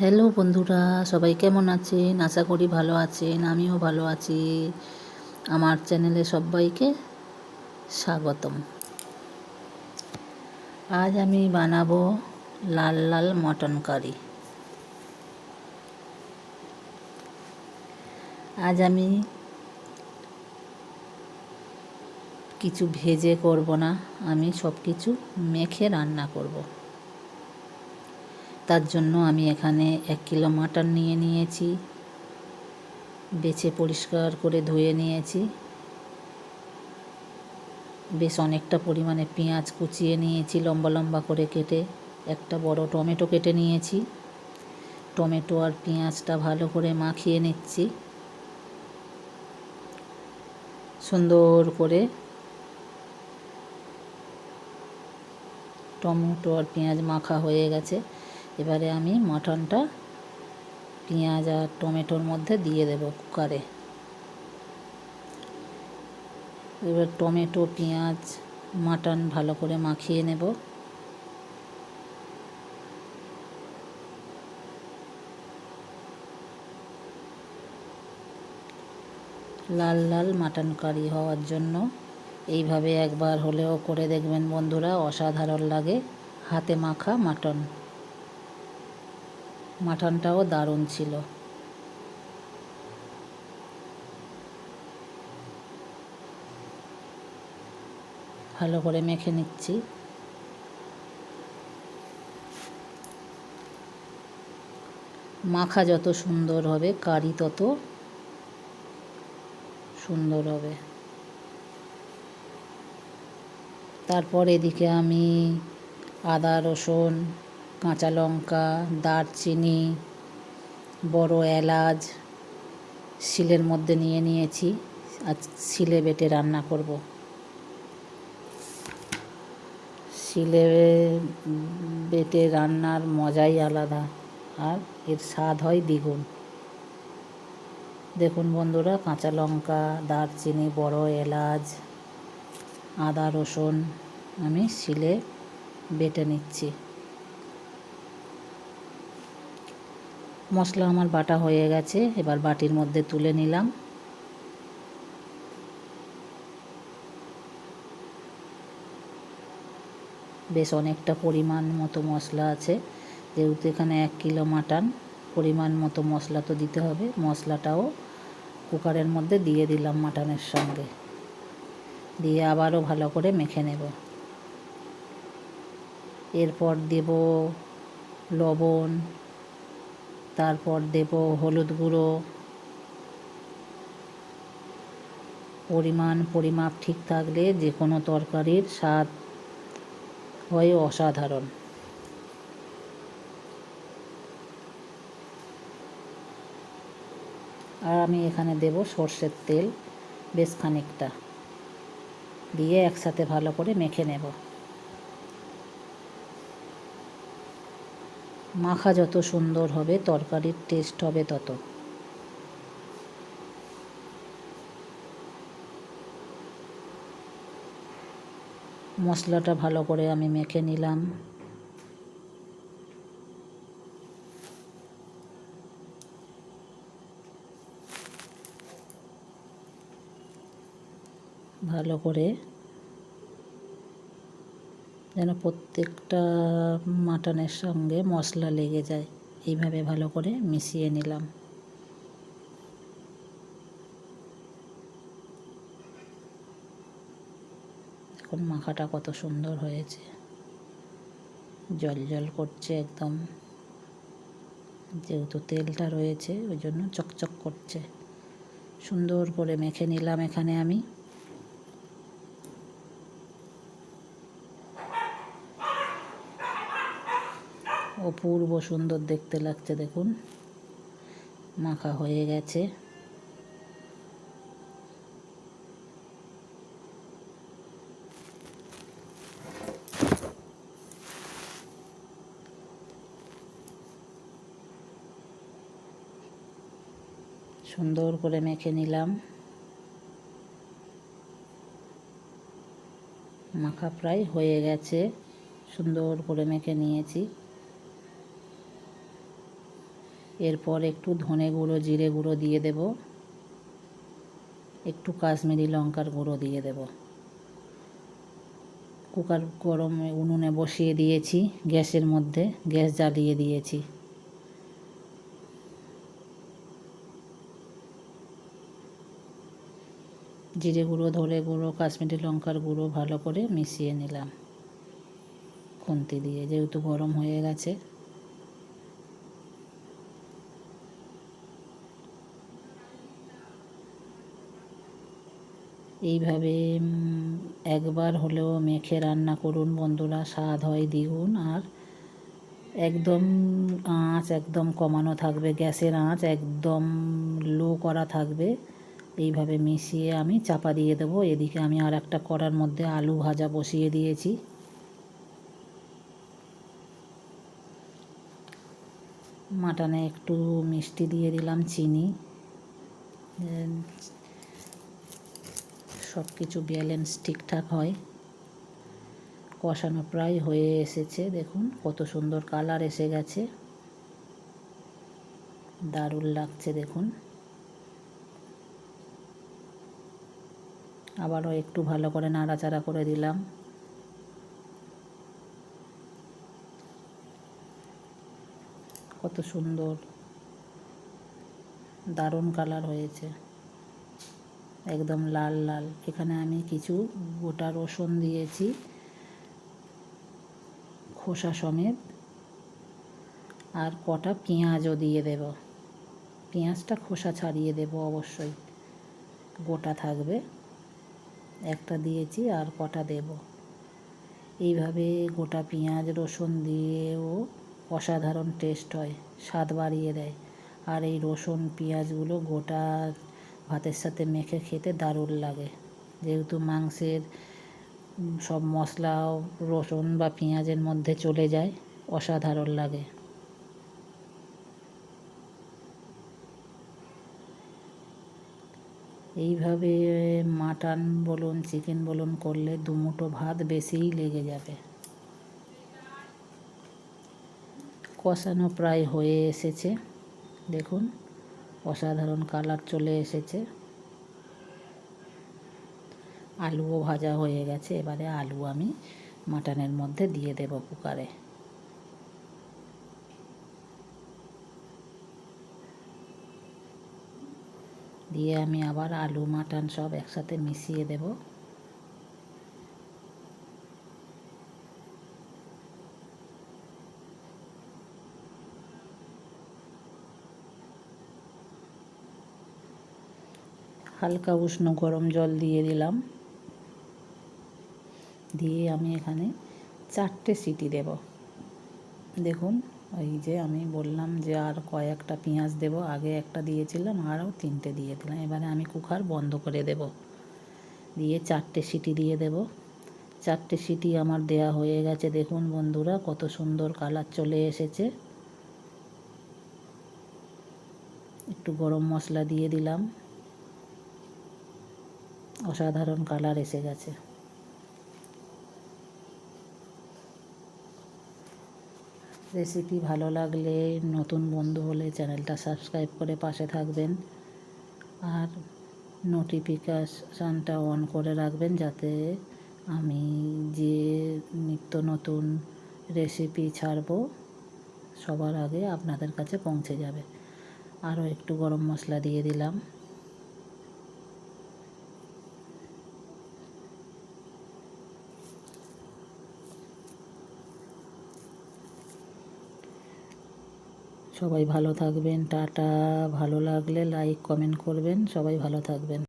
Hello বন্ধুরা, সবাই কেমন আছেন? আশা করি ভালো আছেন, আমিও ভালো আছি। আমার চ্যানেলে সবাইকে স্বাগতম। আজ আমি বানাবো লাল লাল মটন কারি। আজ আমি কিছু ভেজে করব না, আমি সব কিছু মেখে রান্না করব। তার জন্য আমি এখানে এক কিলো মাটন নিয়ে নিয়েছি। বেছে পরিষ্কার করে ধুয়ে নিয়েছি। বেশ অনেকটা পরিমাণে পেঁয়াজ কুচিয়ে নিয়েছি লম্বা লম্বা করে কেটে। একটা বড় টমেটো কেটে নিয়েছি। টমেটো আর পেঁয়াজটা ভালো করে মাখিয়ে নিচ্ছি। সুন্দর করে টমেটো আর পেঁয়াজ মাখা হয়ে গেছে। এবারে আমি মাটনটা পেঁয়াজ আর টমেটোর মধ্যে দিয়ে দেব কুকারে। এবার টমেটো, পেঁয়াজ, মাটন ভালো করে মাখিয়ে নেব। লাল লাল মাটন কারি হওয়ার জন্য এইভাবে একবার হলেও করে দেখবেন বন্ধুরা, অসাধারণ লাগে হাতে মাখা মাটন। মাটনটাও দারুণ ছিল। ভালো করে মেখে নিচ্ছি। মাখা যত সুন্দর হবে, কারি তত সুন্দর হবে। তারপর এদিকে আমি আদা, রসুন কাঁচা লঙ্কা, দারচিনি, বড় এলাচ, শিলের মধ্যে নিয়ে নিয়েছি আজ শিলে বেটে রান্না করব। শিলে বেটে রান্নার মজাই আলাদা, আর এর স্বাদ হয় দ্বিগুণ। দেখুন বন্ধুরা, কাঁচা লঙ্কা, দারচিনি, বড় এলাচ, আদা রসুন আমি শিলে বেটে নিচ্ছি। মশলা আমার বাটা হয়ে গেছে, এবার বাটির মধ্যে তুলে নিলাম। বেশ অনেকটা পরিমাণ মতো মশলা আছে, যেহেতু এখানে এক কিলো মাটন, পরিমাণ মতো মশলা তো দিতে হবে। মশলাটাও কুকারের মধ্যে দিয়ে দিলাম মাটনের সঙ্গে। দিয়ে আবারও ভালো করে মেখে নেব। এরপর দেব লবণ তারপর দেব হলুদ গুঁড়ো। পরিমাণ, পরিমাপ ঠিক থাকলে যে কোনো তরকারির স্বাদ হয় অসাধারণ। আর আমি এখানে দেব সর্ষের তেল বেশ খানিকটা। দিয়ে একসাথে ভালো করে মেখে নেব। মাখা যত সুন্দর হবে, তরকারির টেস্ট হবে তত। মশলাটা ভালো করে আমি মেখে নিলাম। ভালো করে যেন প্রত্যেকটা মাটনের সঙ্গে মশলা লেগে যায়। এইভাবে ভালো করে মিশিয়ে নিলাম। এখন মাখাটা কত সুন্দর হয়েছে। জল জল করছে একদম। যেহেতু তেলটা রয়েছে, ওই জন্য চকচক করছে। সুন্দর করে মেখে নিলাম এখানে আমি। অপূর্ব সুন্দর দেখতে লাগছে, দেখুন। মাখা হয়ে গেছে। সুন্দর করে মেখে নিলাম। মাখা প্রায় হয়ে গেছে। সুন্দর করে মেখে নিয়েছি। এরপর একটু ধনে গুঁড়ো, জিরে গুঁড়ো দিয়ে দেব। একটু কাশ্মীরি লঙ্কার গুঁড়ো দিয়ে দেব। কুকার গরমে উনুনে বসিয়ে দিয়েছি গ্যাসের মধ্যে, গ্যাস জ্বালিয়ে দিয়েছি। জিরে গুঁড়ো ধরে গুঁড়ো, কাশ্মীরি লঙ্কার গুঁড়ো ভালো করে মিশিয়ে নিলাম। খুন্তি দিয়ে যেহেতু গরম হয়ে গেছে। এইভাবে একবার হলেও মেখে রান্না করুন বন্ধুরা, স্বাদ হয় দ্বিগুণ। আর একদম আঁচ একদম কমানো থাকবে, গ্যাসের আঁচ একদম লো করা থাকবে। এইভাবে মিশিয়ে আমি চাপা দিয়ে দেবো। এদিকে আমি আর একটা কড়ার মধ্যে আলু ভাজা বসিয়ে দিয়েছি। মাটনে একটু মিষ্টি দিয়ে দিলাম, চিনি। সব কিছু ব্যালেন্স ঠিকঠাক হয়। কষানো প্রায় হয়ে এসেছে, দেখুন কত সুন্দর কালার এসে গেছে। দারুণ লাগছে, দেখুন। আবারও একটু ভালো করে নাড়াচাড়া করে দিলাম। কত সুন্দর, দারুণ কালার হয়েছে। একদম লাল লাল। এখানে আমি কিছু গোটা রসুন দিয়েছি, খোসা সমেত, আর কটা পেঁয়াজও দিয়ে দেব। পেঁয়াজটা খোসা ছাড়িয়ে দেব অবশ্যই, গোটা থাকবে। একটা দিয়েছি আর কটা দেব। এইভাবে গোটা পেঁয়াজ, রসুন দিয়েও অসাধারণ টেস্ট হয়, স্বাদ বাড়িয়ে দেয়। আর এই রসুন, পেঁয়াজগুলো গোটা ভাতের সাথে মেখে খেতে দারুণ লাগে। যেহেতু মাংসের সব মশলা রসুন বা পেঁয়াজের মধ্যে চলে যায়, অসাধারণ লাগে। এইভাবে মাটন বলুন, চিকেন বলুন করলে দুমুঠো ভাত বেশিই লেগে যাবে। কষানো প্রায় হয়ে এসেছে। দেখুন। অসাধারণ কালার চলে এসেছে। আলুও ভাজা হয়ে গেছে, এবারে আলু আমি মাটনের মধ্যে দিয়ে দেব কুকারে। দিয়ে আমি আবার আলু, মাটন সব একসাথে মিশিয়ে দেব। হালকা উষ্ণ গরম জল দিয়ে দিলাম। দিয়ে আমি এখানে চারটে সিটি দেব। দেখুন ওই যে আমি বললাম যে আর কয়েকটা পেঁয়াজ দেব, আগে একটা দিয়েছিলাম, আরও তিনটে দিয়ে দিলাম। এবারে আমি কুকার বন্ধ করে দেব। দিয়ে চারটে সিটি দিয়ে দেব। চারটে সিটি আমার দেয়া হয়ে গেছে। দেখুন বন্ধুরা, কত সুন্দর কালার চলে এসেছে। একটু গরম মশলা দিয়ে দিলাম। অসাধারণ কালার এসে গেছে। রেসিপি ভালো লাগলে নতুন বন্ধু হলে চ্যানেলটা সাবস্ক্রাইব করে পাশে থাকবেন। আর নোটিফিকেশানটা অন করে রাখবেন যাতে আমি যে নিত্য নতুন রেসিপি ছাড়বো, সবার আগে আপনাদের কাছে পৌঁছে যাবে। আরও একটু গরম মশলা দিয়ে দিলাম। সবাই ভালো থাকবেন টাটা। ভালো লাগলে লাইক কমেন্ট করবেন। সবাই ভালো থাকবেন।